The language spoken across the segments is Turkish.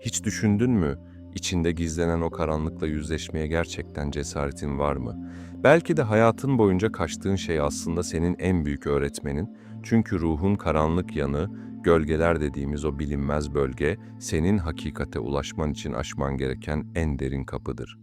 Hiç düşündün mü? İçinde gizlenen o karanlıkla yüzleşmeye gerçekten cesaretin var mı? Belki de hayatın boyunca kaçtığın şey aslında senin en büyük öğretmenin. Çünkü ruhun karanlık yanı, gölgeler dediğimiz o bilinmez bölge, senin hakikate ulaşman için aşman gereken en derin kapıdır.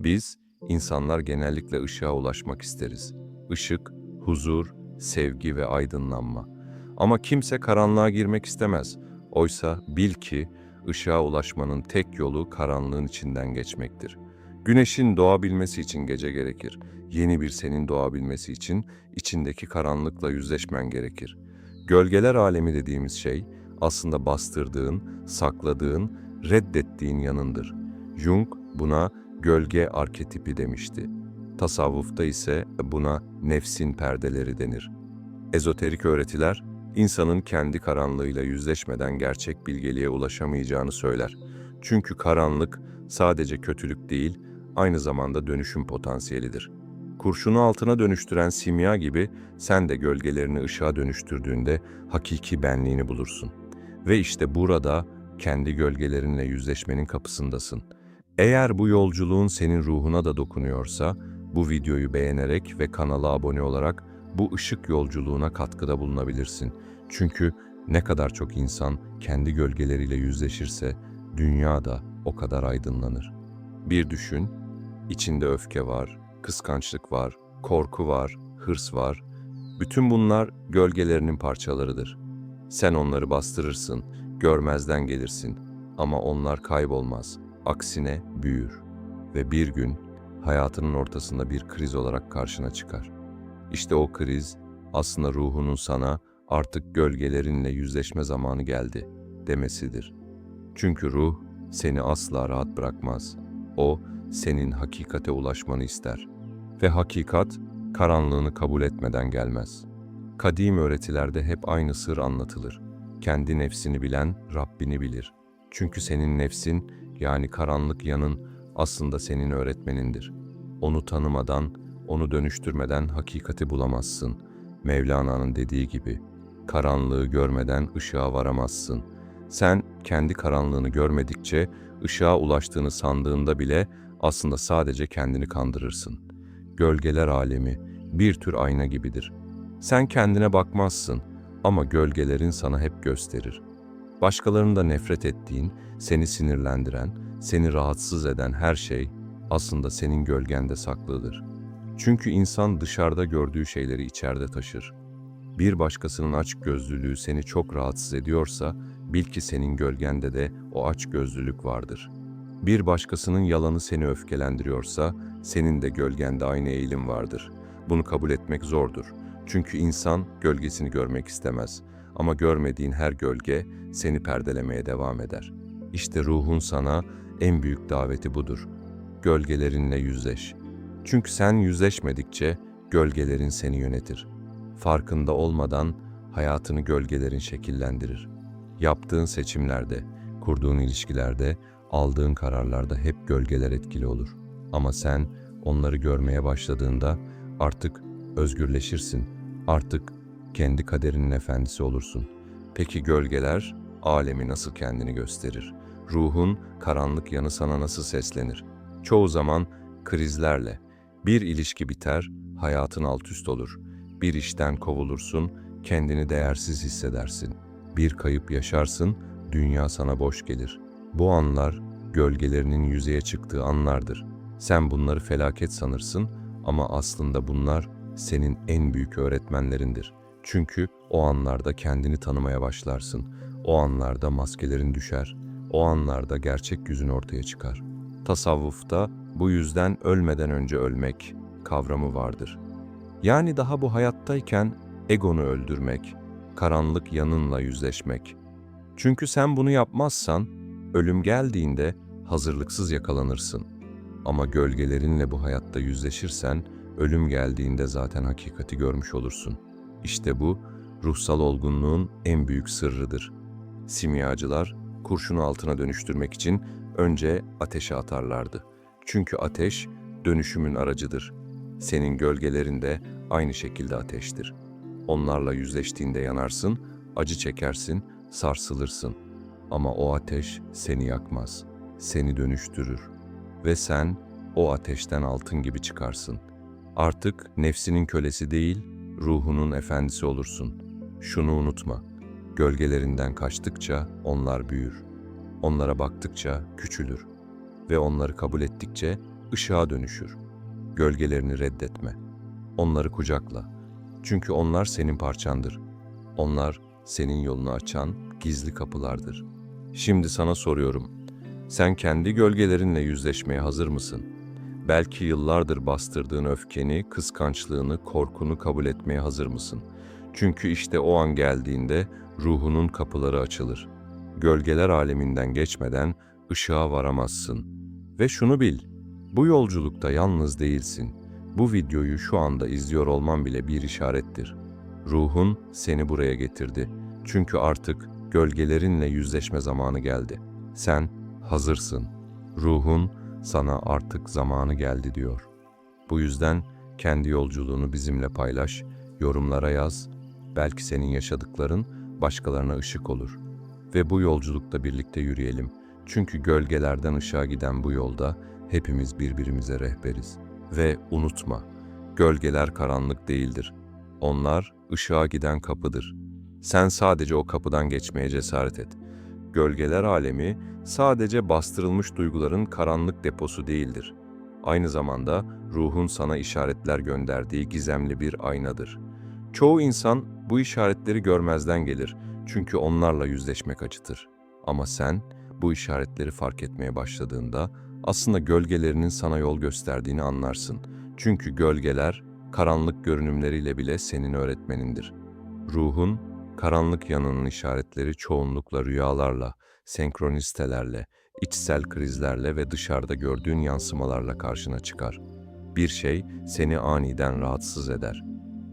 Biz, insanlar genellikle ışığa ulaşmak isteriz. Işık, huzur, sevgi ve aydınlanma. Ama kimse karanlığa girmek istemez. Oysa bil ki ışığa ulaşmanın tek yolu karanlığın içinden geçmektir. Güneşin doğabilmesi için gece gerekir. Yeni bir senin doğabilmesi için içindeki karanlıkla yüzleşmen gerekir. Gölgeler alemi dediğimiz şey aslında bastırdığın, sakladığın, reddettiğin yanındır. Jung buna gölge arketipi demişti. Tasavvufta ise buna nefsin perdeleri denir. Ezoterik öğretiler, insanın kendi karanlığıyla yüzleşmeden gerçek bilgeliğe ulaşamayacağını söyler. Çünkü karanlık sadece kötülük değil, aynı zamanda dönüşüm potansiyelidir. Kurşunu altına dönüştüren simya gibi sen de gölgelerini ışığa dönüştürdüğünde hakiki benliğini bulursun. Ve işte burada kendi gölgelerinle yüzleşmenin kapısındasın. Eğer bu yolculuğun senin ruhuna da dokunuyorsa, bu videoyu beğenerek ve kanala abone olarak bu ışık yolculuğuna katkıda bulunabilirsin. Çünkü ne kadar çok insan kendi gölgeleriyle yüzleşirse dünya da o kadar aydınlanır. Bir düşün, içinde öfke var, kıskançlık var, korku var, hırs var. Bütün bunlar gölgelerinin parçalarıdır. Sen onları bastırırsın, görmezden gelirsin ama onlar kaybolmaz. Aksine büyür ve bir gün hayatının ortasında bir kriz olarak karşına çıkar. İşte o kriz aslında ruhunun sana artık gölgelerinle yüzleşme zamanı geldi demesidir. Çünkü ruh seni asla rahat bırakmaz. O senin hakikate ulaşmanı ister. Ve hakikat karanlığını kabul etmeden gelmez. Kadim öğretilerde hep aynı sır anlatılır. Kendi nefsini bilen Rabbini bilir. Çünkü senin nefsin yani karanlık yanın aslında senin öğretmenindir. Onu tanımadan, onu dönüştürmeden hakikati bulamazsın. Mevlana'nın dediği gibi, karanlığı görmeden ışığa varamazsın. Sen kendi karanlığını görmedikçe ışığa ulaştığını sandığında bile aslında sadece kendini kandırırsın. Gölgeler alemi bir tür ayna gibidir. Sen kendine bakmazsın ama gölgelerin sana hep gösterir. Başkalarında nefret ettiğin, seni sinirlendiren, seni rahatsız eden her şey aslında senin gölgende saklıdır. Çünkü insan dışarıda gördüğü şeyleri içeride taşır. Bir başkasının aç gözlülüğü seni çok rahatsız ediyorsa, bil ki senin gölgende de o aç gözlülük vardır. Bir başkasının yalanı seni öfkelendiriyorsa, senin de gölgende aynı eğilim vardır. Bunu kabul etmek zordur. Çünkü insan gölgesini görmek istemez. Ama görmediğin her gölge seni perdelemeye devam eder. İşte ruhun sana en büyük daveti budur. Gölgelerinle yüzleş. Çünkü sen yüzleşmedikçe gölgelerin seni yönetir. Farkında olmadan hayatını gölgelerin şekillendirir. Yaptığın seçimlerde, kurduğun ilişkilerde, aldığın kararlarda hep gölgeler etkili olur. Ama sen onları görmeye başladığında artık özgürleşirsin. Artık kendi kaderinin efendisi olursun. Peki gölgeler alemi nasıl kendini gösterir? Ruhun karanlık yanı sana nasıl seslenir? Çoğu zaman krizlerle. Bir ilişki biter, hayatın alt üst olur. Bir işten kovulursun, kendini değersiz hissedersin. Bir kayıp yaşarsın, dünya sana boş gelir. Bu anlar gölgelerinin yüzeye çıktığı anlardır. Sen bunları felaket sanırsın ama aslında bunlar senin en büyük öğretmenlerindir. Çünkü o anlarda kendini tanımaya başlarsın. O anlarda maskelerin düşer. O anlarda gerçek yüzün ortaya çıkar. Tasavvufta bu yüzden ölmeden önce ölmek kavramı vardır. Yani daha bu hayattayken egonu öldürmek, karanlık yanınla yüzleşmek. Çünkü sen bunu yapmazsan ölüm geldiğinde hazırlıksız yakalanırsın. Ama gölgelerinle bu hayatta yüzleşirsen ölüm geldiğinde zaten hakikati görmüş olursun. İşte bu ruhsal olgunluğun en büyük sırrıdır. Simyacılar kurşunu altına dönüştürmek için önce ateşe atarlardı. Çünkü ateş dönüşümün aracıdır. Senin gölgelerin de aynı şekilde ateştir. Onlarla yüzleştiğinde yanarsın, acı çekersin, sarsılırsın. Ama o ateş seni yakmaz, seni dönüştürür ve sen o ateşten altın gibi çıkarsın. Artık nefsinin kölesi değil, ruhunun efendisi olursun. Şunu unutma, gölgelerinden kaçtıkça onlar büyür. Onlara baktıkça küçülür ve onları kabul ettikçe ışığa dönüşür. Gölgelerini reddetme. Onları kucakla. Çünkü onlar senin parçandır. Onlar senin yolunu açan gizli kapılardır. Şimdi sana soruyorum. Sen kendi gölgelerinle yüzleşmeye hazır mısın? Belki yıllardır bastırdığın öfkeni, kıskançlığını, korkunu kabul etmeye hazır mısın? Çünkü işte o an geldiğinde ruhunun kapıları açılır. Gölgeler aleminden geçmeden ışığa varamazsın. Ve şunu bil, bu yolculukta yalnız değilsin. Bu videoyu şu anda izliyor olman bile bir işarettir. Ruhun seni buraya getirdi. Çünkü artık gölgelerinle yüzleşme zamanı geldi. Sen hazırsın. Ruhun sana artık zamanı geldi diyor. Bu yüzden kendi yolculuğunu bizimle paylaş, yorumlara yaz. Belki senin yaşadıkların başkalarına ışık olur. Ve bu yolculukta birlikte yürüyelim. Çünkü gölgelerden ışığa giden bu yolda hepimiz birbirimize rehberiz. Ve unutma, gölgeler karanlık değildir. Onlar ışığa giden kapıdır. Sen sadece o kapıdan geçmeye cesaret et. Gölgeler alemi sadece bastırılmış duyguların karanlık deposu değildir. Aynı zamanda ruhun sana işaretler gönderdiği gizemli bir aynadır. Çoğu insan bu işaretleri görmezden gelir çünkü onlarla yüzleşmek acıtır. Ama sen bu işaretleri fark etmeye başladığında aslında gölgelerinin sana yol gösterdiğini anlarsın. Çünkü gölgeler karanlık görünümleriyle bile senin öğretmenindir. Ruhun karanlık yanının işaretleri çoğunlukla rüyalarla, senkronistelerle, içsel krizlerle ve dışarıda gördüğün yansımalarla karşına çıkar. Bir şey seni aniden rahatsız eder.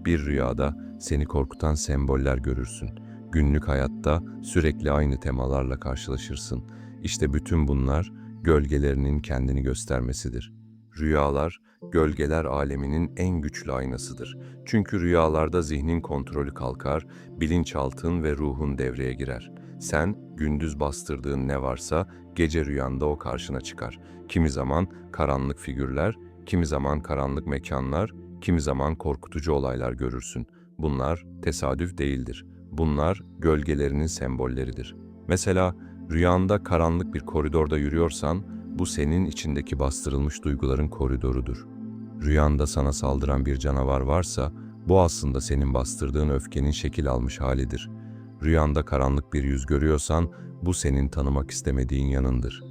Bir rüyada seni korkutan semboller görürsün. Günlük hayatta sürekli aynı temalarla karşılaşırsın. İşte bütün bunlar gölgelerinin kendini göstermesidir. Rüyalar, gölgeler aleminin en güçlü aynasıdır. Çünkü rüyalarda zihnin kontrolü kalkar, bilinçaltın ve ruhun devreye girer. Sen gündüz bastırdığın ne varsa gece rüyanda o karşına çıkar. Kimi zaman karanlık figürler, kimi zaman karanlık mekanlar, kimi zaman korkutucu olaylar görürsün. Bunlar tesadüf değildir. Bunlar gölgelerinin sembolleridir. Mesela rüyanda karanlık bir koridorda yürüyorsan, bu senin içindeki bastırılmış duyguların koridorudur. Rüyanda sana saldıran bir canavar varsa, bu aslında senin bastırdığın öfkenin şekil almış halidir. Rüyanda karanlık bir yüz görüyorsan, bu senin tanımak istemediğin yanındır.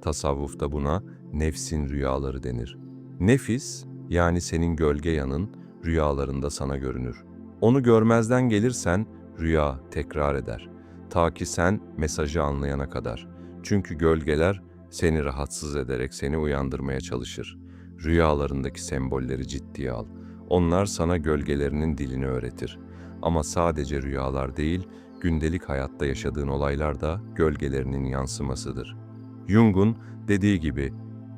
Tasavvufta buna nefsin rüyaları denir. Nefis, yani senin gölge yanın, rüyalarında sana görünür. Onu görmezden gelirsen, rüya tekrar eder. Ta ki sen mesajı anlayana kadar. Çünkü gölgeler seni rahatsız ederek seni uyandırmaya çalışır. Rüyalarındaki sembolleri ciddiye al. Onlar sana gölgelerinin dilini öğretir. Ama sadece rüyalar değil, gündelik hayatta yaşadığın olaylar da gölgelerinin yansımasıdır. Jung'un dediği gibi,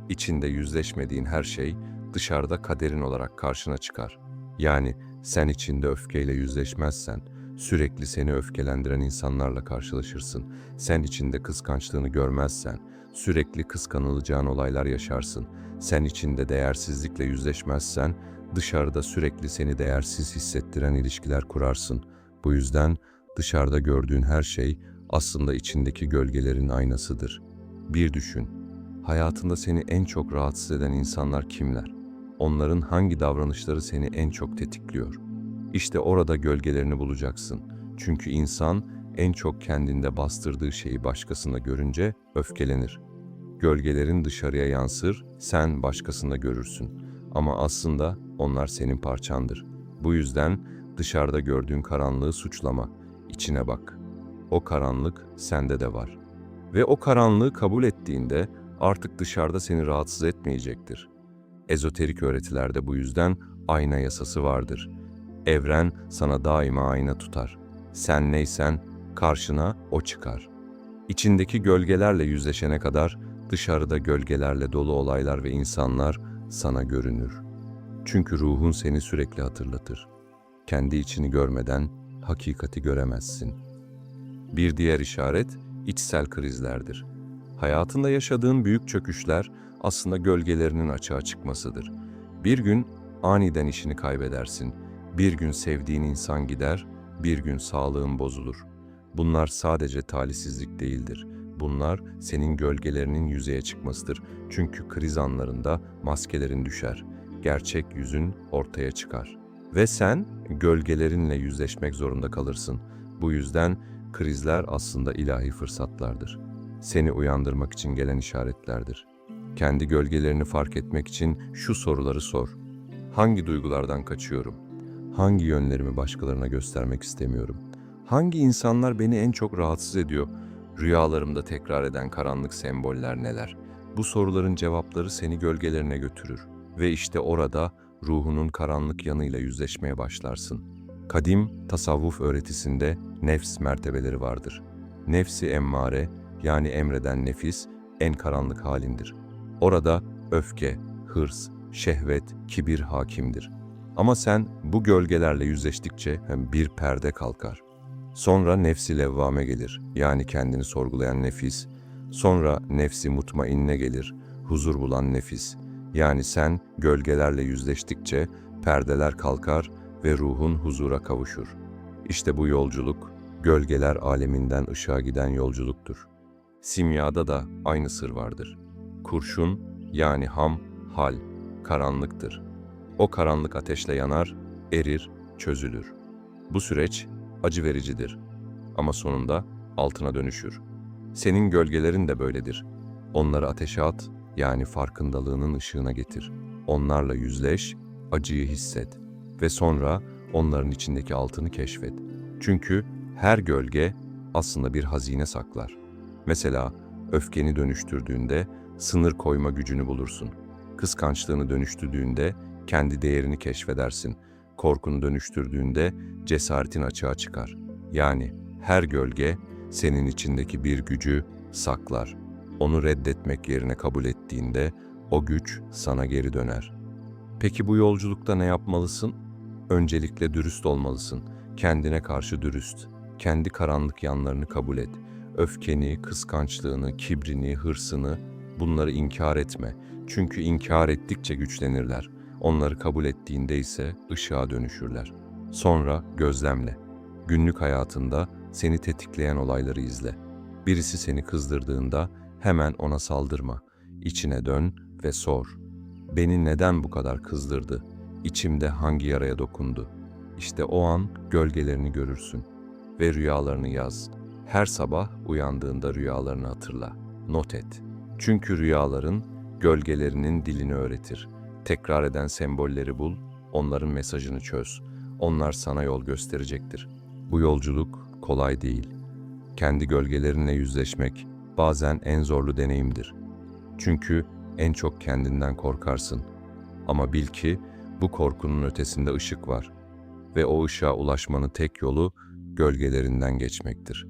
içinde yüzleşmediğin her şey dışarıda kaderin olarak karşına çıkar. Yani sen içinde öfkeyle yüzleşmezsen, sürekli seni öfkelendiren insanlarla karşılaşırsın. Sen içinde kıskançlığını görmezsen, sürekli kıskanılacağın olaylar yaşarsın. Sen içinde değersizlikle yüzleşmezsen, dışarıda sürekli seni değersiz hissettiren ilişkiler kurarsın. Bu yüzden dışarıda gördüğün her şey aslında içindeki gölgelerin aynasıdır. Bir düşün, hayatında seni en çok rahatsız eden insanlar kimler? Onların hangi davranışları seni en çok tetikliyor? İşte orada gölgelerini bulacaksın. Çünkü insan en çok kendinde bastırdığı şeyi başkasında görünce öfkelenir. Gölgelerin dışarıya yansır, sen başkasında görürsün. Ama aslında onlar senin parçandır. Bu yüzden dışarıda gördüğün karanlığı suçlama, içine bak. O karanlık sende de var. Ve o karanlığı kabul ettiğinde artık dışarıda seni rahatsız etmeyecektir. Ezoterik öğretilerde bu yüzden ayna yasası vardır. Evren sana daima ayna tutar. Sen neysen karşına o çıkar. İçindeki gölgelerle yüzleşene kadar dışarıda gölgelerle dolu olaylar ve insanlar sana görünür. Çünkü ruhun seni sürekli hatırlatır. Kendi içini görmeden hakikati göremezsin. Bir diğer işaret, içsel krizlerdir. Hayatında yaşadığın büyük çöküşler aslında gölgelerinin açığa çıkmasıdır. Bir gün aniden işini kaybedersin. Bir gün sevdiğin insan gider, bir gün sağlığın bozulur. Bunlar sadece talihsizlik değildir. Bunlar senin gölgelerinin yüzeye çıkmasıdır. Çünkü kriz anlarında maskelerin düşer. Gerçek yüzün ortaya çıkar. Ve sen gölgelerinle yüzleşmek zorunda kalırsın. Bu yüzden krizler aslında ilahi fırsatlardır. Seni uyandırmak için gelen işaretlerdir. Kendi gölgelerini fark etmek için şu soruları sor. Hangi duygulardan kaçıyorum? Hangi yönlerimi başkalarına göstermek istemiyorum? Hangi insanlar beni en çok rahatsız ediyor? Rüyalarımda tekrar eden karanlık semboller neler? Bu soruların cevapları seni gölgelerine götürür ve işte orada ruhunun karanlık yanıyla yüzleşmeye başlarsın. Kadim tasavvuf öğretisinde nefs mertebeleri vardır. Nefsi emmare yani emreden nefis en karanlık halindir. Orada öfke, hırs, şehvet, kibir hakimdir. Ama sen bu gölgelerle yüzleştikçe bir perde kalkar. Sonra nefsi levvame gelir, yani kendini sorgulayan nefis. Sonra nefsi mutmainne gelir, huzur bulan nefis. Yani sen gölgelerle yüzleştikçe perdeler kalkar ve ruhun huzura kavuşur. İşte bu yolculuk, gölgeler aleminden ışığa giden yolculuktur. Simyada da aynı sır vardır. Kurşun, yani ham, hal, karanlıktır. O karanlık ateşle yanar, erir, çözülür. Bu süreç acı vericidir. Ama sonunda altına dönüşür. Senin gölgelerin de böyledir. Onları ateşe at, yani farkındalığının ışığına getir. Onlarla yüzleş, acıyı hisset ve sonra onların içindeki altını keşfet. Çünkü her gölge aslında bir hazine saklar. Mesela öfkeni dönüştürdüğünde sınır koyma gücünü bulursun. Kıskançlığını dönüştürdüğünde kendi değerini keşfedersin. Korkunu dönüştürdüğünde cesaretin açığa çıkar. Yani her gölge senin içindeki bir gücü saklar. Onu reddetmek yerine kabul ettiğinde o güç sana geri döner. Peki bu yolculukta ne yapmalısın? Öncelikle dürüst olmalısın. Kendine karşı dürüst. Kendi karanlık yanlarını kabul et. Öfkeni, kıskançlığını, kibrini, hırsını bunları inkar etme. Çünkü inkar ettikçe güçlenirler. Onları kabul ettiğinde ise ışığa dönüşürler. Sonra gözlemle. Günlük hayatında seni tetikleyen olayları izle. Birisi seni kızdırdığında hemen ona saldırma. İçine dön ve sor. Beni neden bu kadar kızdırdı? İçimde hangi yaraya dokundu? İşte o an gölgelerini görürsün ve rüyalarını yaz. Her sabah uyandığında rüyalarını hatırla. Not et. Çünkü rüyaların gölgelerinin dilini öğretir. Tekrar eden sembolleri bul, onların mesajını çöz. Onlar sana yol gösterecektir. Bu yolculuk kolay değil. Kendi gölgelerinle yüzleşmek bazen en zorlu deneyimdir. Çünkü en çok kendinden korkarsın. Ama bil ki bu korkunun ötesinde ışık var ve o ışığa ulaşmanın tek yolu gölgelerinden geçmektir.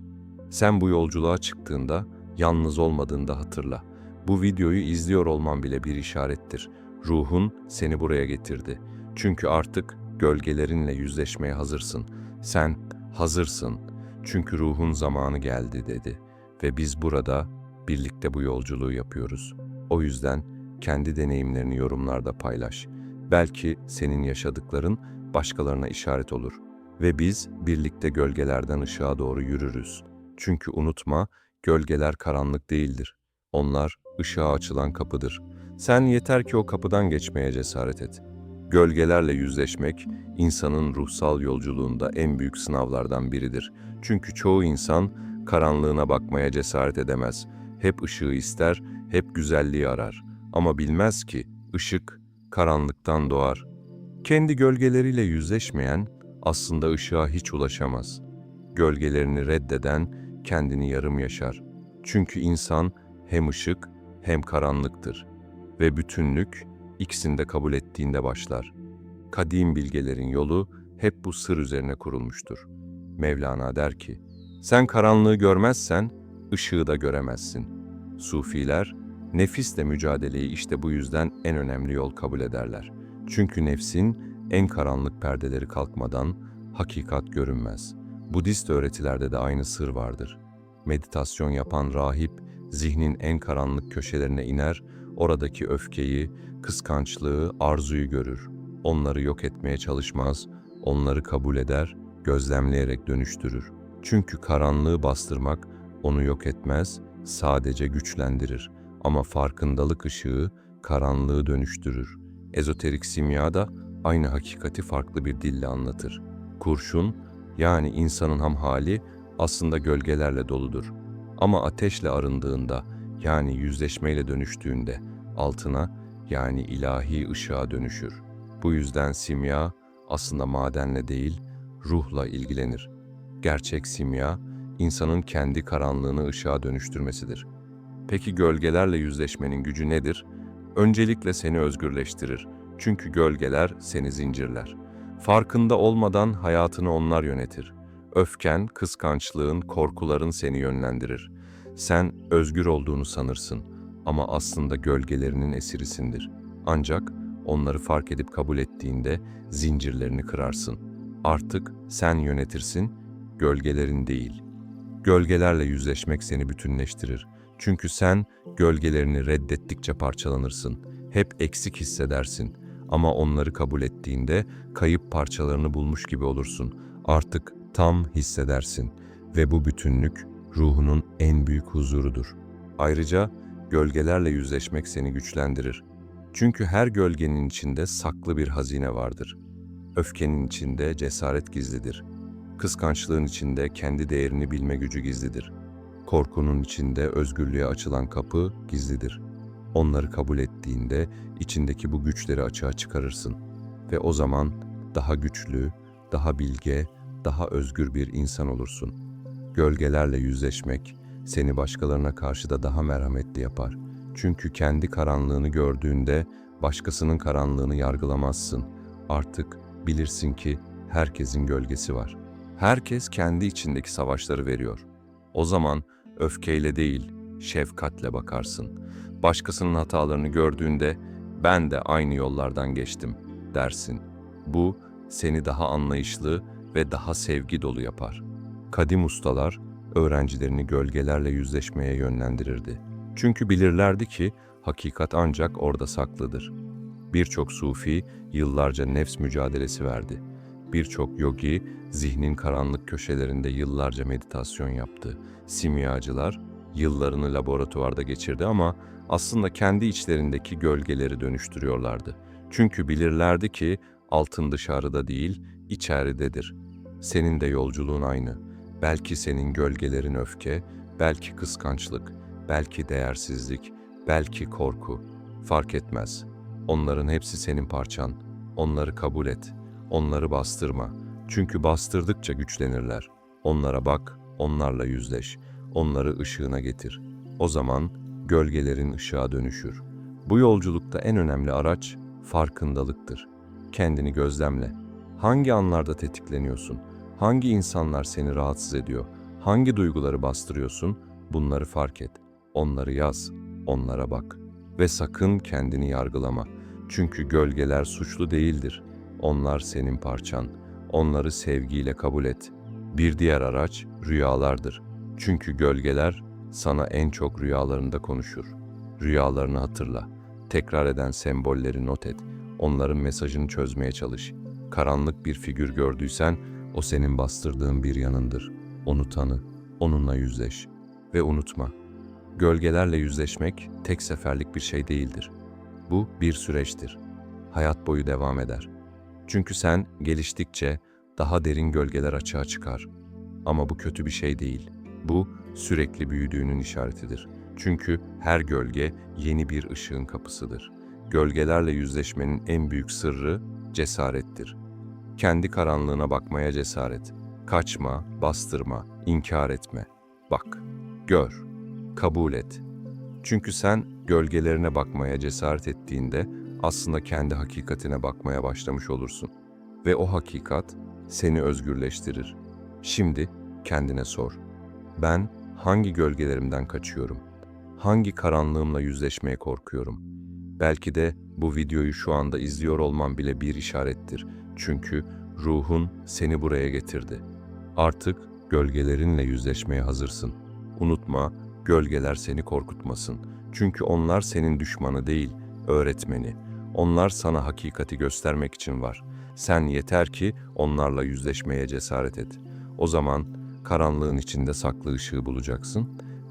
Sen bu yolculuğa çıktığında yalnız olmadığında hatırla. Bu videoyu izliyor olman bile bir işarettir. Ruhun seni buraya getirdi. Çünkü artık gölgelerinle yüzleşmeye hazırsın. Sen hazırsın. Çünkü ruhun zamanı geldi dedi ve biz burada birlikte bu yolculuğu yapıyoruz. O yüzden kendi deneyimlerini yorumlarda paylaş. Belki senin yaşadıkların başkalarına işaret olur ve biz birlikte gölgelerden ışığa doğru yürürüz. Çünkü unutma, gölgeler karanlık değildir. Onlar ışığa açılan kapıdır. Sen yeter ki o kapıdan geçmeye cesaret et. Gölgelerle yüzleşmek, insanın ruhsal yolculuğunda en büyük sınavlardan biridir. Çünkü çoğu insan karanlığına bakmaya cesaret edemez. Hep ışığı ister, hep güzelliği arar. Ama bilmez ki ışık karanlıktan doğar. Kendi gölgeleriyle yüzleşmeyen aslında ışığa hiç ulaşamaz. Gölgelerini reddeden kendini yarım yaşar. Çünkü insan hem ışık hem karanlıktır ve bütünlük ikisini de kabul ettiğinde başlar. Kadim bilgelerin yolu hep bu sır üzerine kurulmuştur. Mevlana der ki, sen karanlığı görmezsen ışığı da göremezsin. Sufiler nefisle mücadeleyi işte bu yüzden en önemli yol kabul ederler. Çünkü nefsin en karanlık perdeleri kalkmadan hakikat görünmez. Budist öğretilerde de aynı sır vardır. meditasyon yapan rahip zihnin en karanlık köşelerine iner, oradaki öfkeyi, kıskançlığı, arzuyu görür. Onları yok etmeye çalışmaz, onları kabul eder, gözlemleyerek dönüştürür. Çünkü karanlığı bastırmak onu yok etmez, sadece güçlendirir. Ama farkındalık ışığı karanlığı dönüştürür. Ezoterik simya da aynı hakikati farklı bir dille anlatır. Kurşun, yani insanın ham hali aslında gölgelerle doludur. Ama ateşle arındığında, yani yüzleşmeyle dönüştüğünde altına, yani ilahi ışığa dönüşür. Bu yüzden simya aslında madenle değil, ruhla ilgilenir. Gerçek simya, insanın kendi karanlığını ışığa dönüştürmesidir. Peki gölgelerle yüzleşmenin gücü nedir? Öncelikle seni özgürleştirir. Çünkü gölgeler seni zincirler. Farkında olmadan hayatını onlar yönetir. Öfken, kıskançlığın, korkuların seni yönlendirir. Sen özgür olduğunu sanırsın ama aslında gölgelerinin esirisindir. Ancak onları fark edip kabul ettiğinde zincirlerini kırarsın. Artık sen yönetirsin, gölgelerin değil. Gölgelerle yüzleşmek seni bütünleştirir. Çünkü sen gölgelerini reddettikçe parçalanırsın. Hep eksik hissedersin. Ama onları kabul ettiğinde kayıp parçalarını bulmuş gibi olursun. Artık tam hissedersin ve bu bütünlük ruhunun en büyük huzurudur. Ayrıca gölgelerle yüzleşmek seni güçlendirir. Çünkü her gölgenin içinde saklı bir hazine vardır. Öfkenin içinde cesaret gizlidir. Kıskançlığın içinde kendi değerini bilme gücü gizlidir. Korkunun içinde özgürlüğe açılan kapı gizlidir. Onları kabul ettiğinde içindeki bu güçleri açığa çıkarırsın ve o zaman daha güçlü, daha bilge, daha özgür bir insan olursun. Gölgelerle yüzleşmek seni başkalarına karşı da daha merhametli yapar. Çünkü kendi karanlığını gördüğünde başkasının karanlığını yargılamazsın. Artık bilirsin ki herkesin gölgesi var. Herkes kendi içindeki savaşları veriyor. O zaman öfkeyle değil, şefkatle bakarsın. Başkasının hatalarını gördüğünde ben de aynı yollardan geçtim dersin. Bu seni daha anlayışlı ve daha sevgi dolu yapar. Kadim ustalar öğrencilerini gölgelerle yüzleşmeye yönlendirirdi. Çünkü bilirlerdi ki hakikat ancak orada saklıdır. Birçok sufi yıllarca nefs mücadelesi verdi. Birçok yogi zihnin karanlık köşelerinde yıllarca meditasyon yaptı. Simyacılar yıllarını laboratuvarda geçirdi ama aslında kendi içlerindeki gölgeleri dönüştürüyorlardı. Çünkü bilirlerdi ki altın dışarıda değil, içeridedir. Senin de yolculuğun aynı. Belki senin gölgelerin öfke, belki kıskançlık, belki değersizlik, belki korku. Fark etmez. Onların hepsi senin parçan. Onları kabul et. Onları bastırma. Çünkü bastırdıkça güçlenirler. Onlara bak, onlarla yüzleş. Onları ışığına getir. O zaman gölgelerin ışığa dönüşür. Bu yolculukta en önemli araç farkındalıktır. Kendini gözlemle. Hangi anlarda tetikleniyorsun? Hangi insanlar seni rahatsız ediyor? Hangi duyguları bastırıyorsun? Bunları fark et. Onları yaz. Onlara bak. Ve sakın kendini yargılama. Çünkü gölgeler suçlu değildir. Onlar senin parçan. Onları sevgiyle kabul et. Bir diğer araç rüyalardır. Çünkü gölgeler sana en çok rüyalarında konuşur. Rüyalarını hatırla. Tekrar eden sembolleri not et. Onların mesajını çözmeye çalış. Karanlık bir figür gördüysen o senin bastırdığın bir yanındır. Onu tanı, onunla yüzleş ve unutma. Gölgelerle yüzleşmek tek seferlik bir şey değildir. Bu bir süreçtir. Hayat boyu devam eder. Çünkü sen geliştikçe daha derin gölgeler açığa çıkar. Ama bu kötü bir şey değil. Bu sürekli büyüdüğünün işaretidir. Çünkü her gölge yeni bir ışığın kapısıdır. Gölgelerle yüzleşmenin en büyük sırrı cesarettir. Kendi karanlığına bakmaya cesaret. Kaçma, bastırma, inkar etme. Bak, gör, kabul et. Çünkü sen gölgelerine bakmaya cesaret ettiğinde aslında kendi hakikatine bakmaya başlamış olursun. Ve o hakikat seni özgürleştirir. Şimdi kendine sor. Ben hangi gölgelerimden kaçıyorum? Hangi karanlığımla yüzleşmeye korkuyorum? Belki de bu videoyu şu anda izliyor olman bile bir işarettir. Çünkü ruhun seni buraya getirdi. Artık gölgelerinle yüzleşmeye hazırsın. Unutma, gölgeler seni korkutmasın. Çünkü onlar senin düşmanı değil, öğretmeni. Onlar sana hakikati göstermek için var. Sen yeter ki onlarla yüzleşmeye cesaret et. O zaman karanlığın içinde saklı ışığı bulacaksın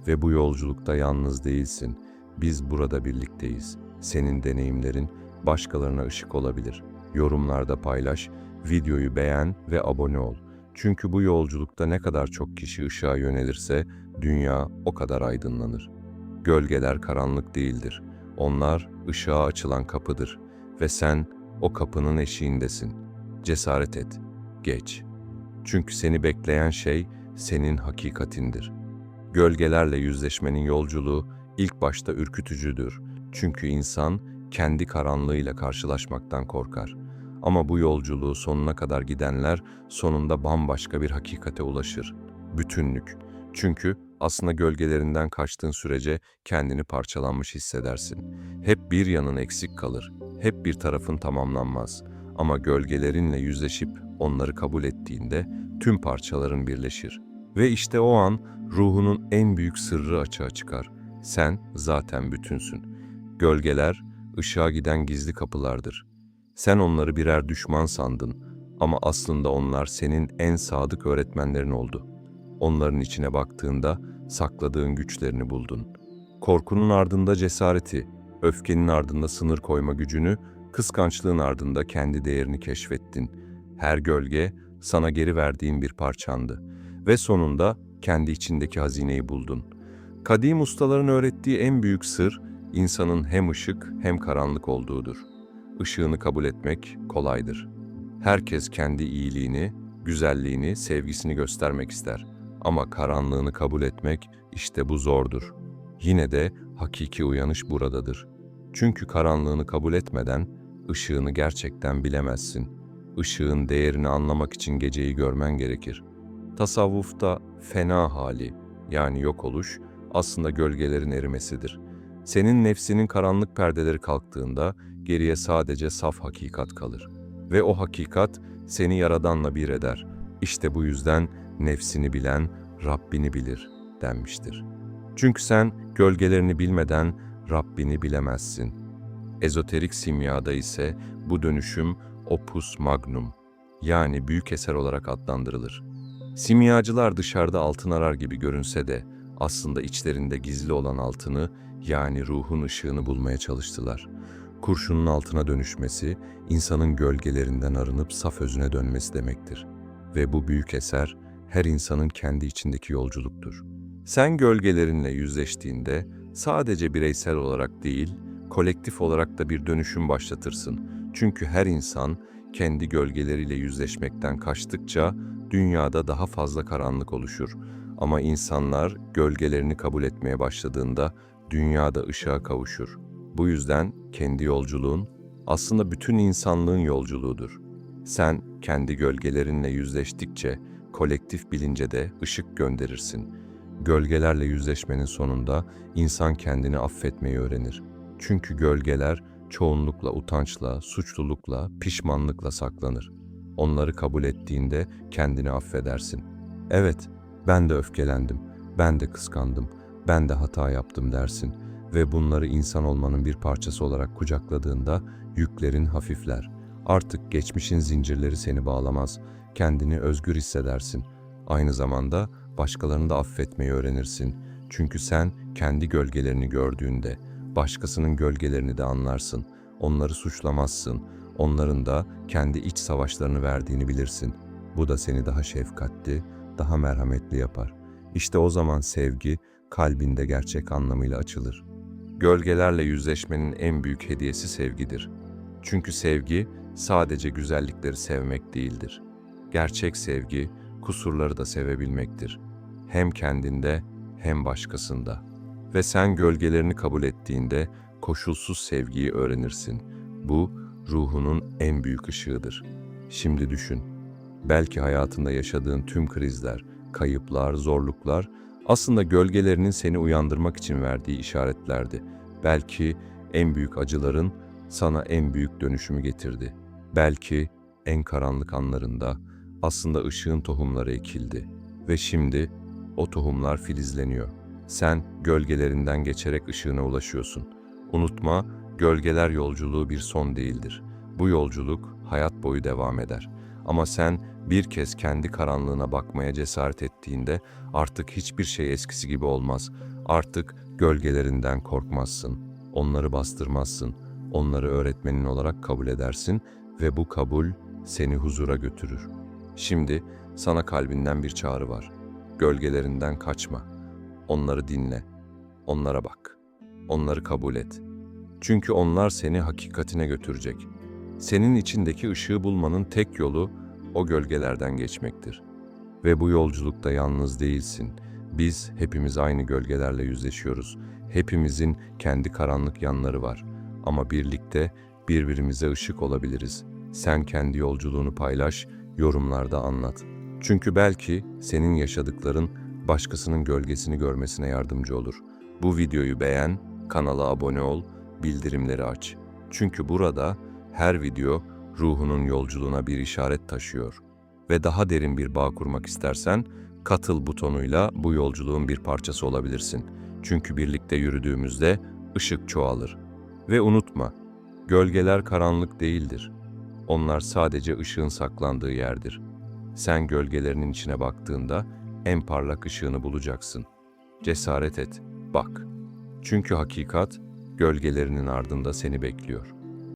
ve bu yolculukta yalnız değilsin. Biz burada birlikteyiz. Senin deneyimlerin başkalarına ışık olabilir. Yorumlarda paylaş, videoyu beğen ve abone ol. Çünkü bu yolculukta ne kadar çok kişi ışığa yönelirse dünya o kadar aydınlanır. Gölgeler karanlık değildir. Onlar ışığa açılan kapıdır ve sen o kapının eşiğindesin. Cesaret et, geç. Çünkü seni bekleyen şey senin hakikatindir. Gölgelerle yüzleşmenin yolculuğu ilk başta ürkütücüdür. Çünkü insan kendi karanlığıyla karşılaşmaktan korkar. Ama bu yolculuğu sonuna kadar gidenler sonunda bambaşka bir hakikate ulaşır. Bütünlük. Çünkü aslında gölgelerinden kaçtığın sürece kendini parçalanmış hissedersin. Hep bir yanın eksik kalır. Hep bir tarafın tamamlanmaz. Ama gölgelerinle yüzleşip onları kabul ettiğinde tüm parçaların birleşir. Ve işte o an ruhunun en büyük sırrı açığa çıkar. Sen zaten bütünsün. Gölgeler ışığa giden gizli kapılardır. Sen onları birer düşman sandın ama aslında onlar senin en sadık öğretmenlerin oldu. Onların içine baktığında sakladığın güçlerini buldun. Korkunun ardında cesareti, öfkenin ardında sınır koyma gücünü, kıskançlığın ardında kendi değerini keşfettin. Her gölge sana geri verdiğin bir parçandı ve sonunda kendi içindeki hazineyi buldun. Kadim ustaların öğrettiği en büyük sır insanın hem ışık hem karanlık olduğudur. Işığını kabul etmek kolaydır. Herkes kendi iyiliğini, güzelliğini, sevgisini göstermek ister. Ama karanlığını kabul etmek işte bu zordur. Yine de hakiki uyanış buradadır. Çünkü karanlığını kabul etmeden ışığını gerçekten bilemezsin. Işığın değerini anlamak için geceyi görmen gerekir. Tasavvufta fena hali yani yok oluş aslında gölgelerin erimesidir. Senin nefsinin karanlık perdeleri kalktığında geriye sadece saf hakikat kalır. Ve o hakikat seni Yaradan'la bir eder. İşte bu yüzden nefsini bilen Rabbini bilir denmiştir. Çünkü sen gölgelerini bilmeden Rabbini bilemezsin. Ezoterik simyada ise bu dönüşüm opus magnum yani büyük eser olarak adlandırılır. Simyacılar dışarıda altın arar gibi görünse de aslında içlerinde gizli olan altını yani ruhun ışığını bulmaya çalıştılar. Kurşunun altına dönüşmesi, insanın gölgelerinden arınıp saf özüne dönmesi demektir. Ve bu büyük eser, her insanın kendi içindeki yolculuktur. Sen gölgelerinle yüzleştiğinde sadece bireysel olarak değil, kolektif olarak da bir dönüşüm başlatırsın. Çünkü her insan kendi gölgeleriyle yüzleşmekten kaçtıkça dünyada daha fazla karanlık oluşur. Ama insanlar gölgelerini kabul etmeye başladığında dünyada ışığa kavuşur. Bu yüzden kendi yolculuğun aslında bütün insanlığın yolculuğudur. Sen kendi gölgelerinle yüzleştikçe kolektif bilince de ışık gönderirsin. Gölgelerle yüzleşmenin sonunda insan kendini affetmeyi öğrenir. Çünkü gölgeler çoğunlukla utançla, suçlulukla, pişmanlıkla saklanır. Onları kabul ettiğinde kendini affedersin. Evet, ben de öfkelendim, ben de kıskandım, ben de hata yaptım dersin ve bunları insan olmanın bir parçası olarak kucakladığında yüklerin hafifler. Artık geçmişin zincirleri seni bağlamaz, kendini özgür hissedersin. Aynı zamanda başkalarını da affetmeyi öğrenirsin. Çünkü sen kendi gölgelerini gördüğünde başkasının gölgelerini de anlarsın. Onları suçlamazsın. Onların da kendi iç savaşlarını verdiğini bilirsin. Bu da seni daha şefkatli, daha merhametli yapar. İşte o zaman sevgi kalbinde gerçek anlamıyla açılır. Gölgelerle yüzleşmenin en büyük hediyesi sevgidir. Çünkü sevgi sadece güzellikleri sevmek değildir. Gerçek sevgi kusurları da sevebilmektir. Hem kendinde hem başkasında. Ve sen gölgelerini kabul ettiğinde koşulsuz sevgiyi öğrenirsin. Bu ruhunun en büyük ışığıdır. Şimdi düşün. Belki hayatında yaşadığın tüm krizler, kayıplar, zorluklar aslında gölgelerinin seni uyandırmak için verdiği işaretlerdi. Belki en büyük acıların sana en büyük dönüşümü getirdi. Belki en karanlık anlarında aslında ışığın tohumları ekildi. Ve şimdi o tohumlar filizleniyor. Sen gölgelerinden geçerek ışığına ulaşıyorsun. Unutma, gölgeler yolculuğu bir son değildir. Bu yolculuk hayat boyu devam eder. Ama sen bir kez kendi karanlığına bakmaya cesaret ettiğinde artık hiçbir şey eskisi gibi olmaz. Artık gölgelerinden korkmazsın. Onları bastırmazsın. Onları öğretmenin olarak kabul edersin ve bu kabul seni huzura götürür. Şimdi sana kalbinden bir çağrı var. Gölgelerinden kaçma. Onları dinle. Onlara bak. Onları kabul et. Çünkü onlar seni hakikatine götürecek. Senin içindeki ışığı bulmanın tek yolu o gölgelerden geçmektir. Ve bu yolculukta yalnız değilsin. Biz hepimiz aynı gölgelerle yüzleşiyoruz. Hepimizin kendi karanlık yanları var. Ama birlikte birbirimize ışık olabiliriz. Sen kendi yolculuğunu paylaş, yorumlarda anlat. Çünkü belki senin yaşadıkların başkasının gölgesini görmesine yardımcı olur. Bu videoyu beğen, kanala abone ol, bildirimleri aç. Çünkü burada her video ruhunun yolculuğuna bir işaret taşıyor. Ve daha derin bir bağ kurmak istersen katıl butonuyla bu yolculuğun bir parçası olabilirsin. Çünkü birlikte yürüdüğümüzde ışık çoğalır. Ve unutma, gölgeler karanlık değildir. Onlar sadece ışığın saklandığı yerdir. Sen gölgelerinin içine baktığında en parlak ışığını bulacaksın. Cesaret et, bak. Çünkü hakikat gölgelerinin ardında seni bekliyor.